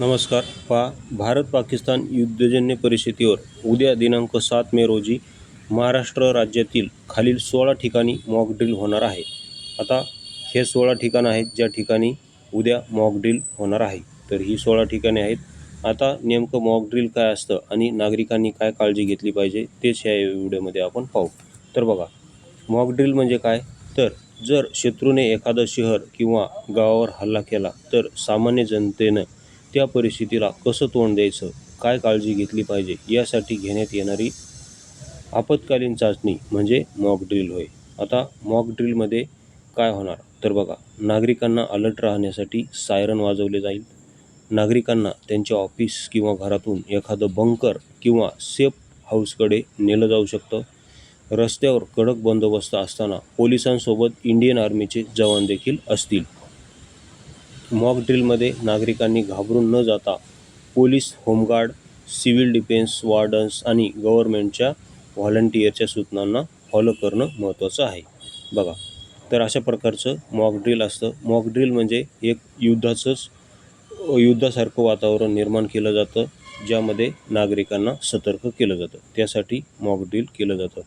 नमस्कार पहा भारत पाकिस्तान युद्धजन्य परिस्थितीवर उद्या दिनांक सात मे रोजी महाराष्ट्र राज्यातील खालील सोळा ठिकाणी मॉक ड्रिल होणार आहे. आता हे सोळा ठिकाणं आहेत ज्या ठिकाणी उद्या मॉक ड्रिल होणार आहे. तर ही सोळा ठिकाणे आहेत. आता नेमकं मॉक ड्रिल काय असतं आणि नागरिकांनी काय काळजी घेतली पाहिजे तेच ह्या व्हिडिओमध्ये आपण पाहू. तर बघा मॉक ड्रिल म्हणजे काय? तर जर शत्रूने एखादं शहर किंवा गावावर हल्ला केला तर सामान्य जनतेनं त्या परिस्थितीला कसं तोंड द्यायचं काय काळजी घेतली पाहिजे यासाठी घेण्यात येणारी आपत्कालीन चाचणी म्हणजे मॉक ड्रिल होय. आता मॉक ड्रिलमध्ये काय होणार? तर बघा नागरिकांना अलर्ट राहण्यासाठी सायरन वाजवले जाईल. नागरिकांना त्यांच्या ऑफिस किंवा घरातून एखादं बंकर किंवा सेफ हाऊसकडे नेलं जाऊ शकतं. रस्त्यावर कडक बंदोबस्त असताना पोलिसांसोबत इंडियन आर्मीचे जवान देखील असतील. मॉक ड्रिलमध्ये नागरिकांनी घाबरून न जाता police home guard civil defence wardens आणि गव्हर्नमेंटच्या व्हॉलंटियरच्या सूचनांना फॉलो करणं महत्त्वाचं आहे. बघा तर अशा प्रकारचं मॉक ड्रिल असतं. मॉक ड्रिल म्हणजे एक युद्धाचंच युद्धासारखं वातावरण निर्माण केलं जातं ज्यामध्ये नागरिकांना सतर्क केलं जातं. त्यासाठी मॉक ड्रिल केलं जातं.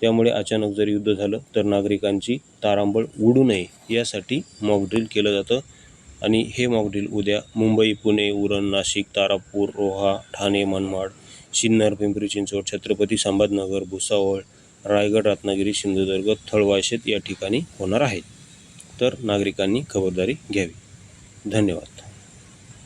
त्यामुळे अचानक जर युद्ध झालं तर नागरिकांची तारांबळ उडू नये. यासाठी मॉक ड्रिल केलं जातं. आणि हे मॉकड्रिल उद्या मुंबई पुणे उरण नाशिक तारापूर रोहा ठाणे मनमाड सिन्नर पिंपरी चिंचवड छत्रपती संभाजनगर भुसावळ रायगड रत्नागिरी सिंधुदुर्ग थळवाशेत या ठिकाणी होणार आहेत. तर नागरिकांनी खबरदारी घ्यावी. धन्यवाद.